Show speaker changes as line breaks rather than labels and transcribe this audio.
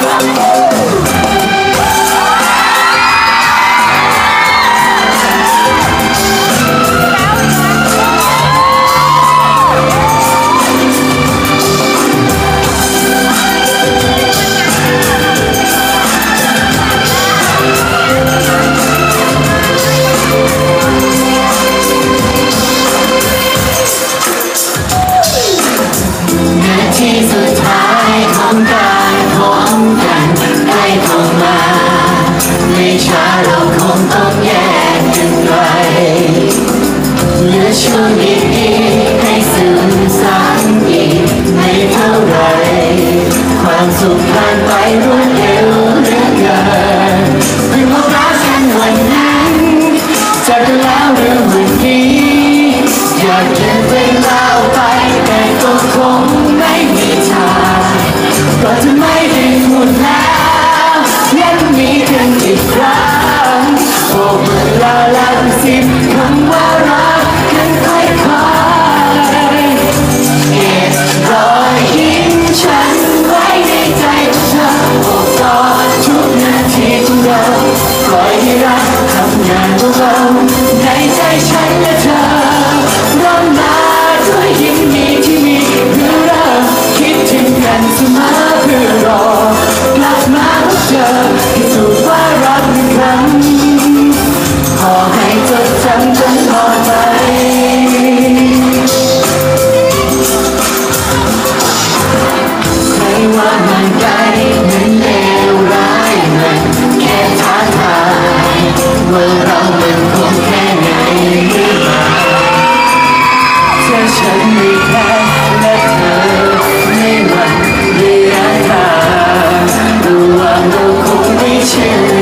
Thank ช่วงดีๆให้สื่อสาอีกไม่เท่าไรความสุขผ่านไปรวดเร็วเหลือเกินเพิ่งพรักกันวันนั้นจากกัแล้วเรือวันนี้อยากเก็เวลาไปแต่ก็คง งานพวกเราในใจฉัน Cheers.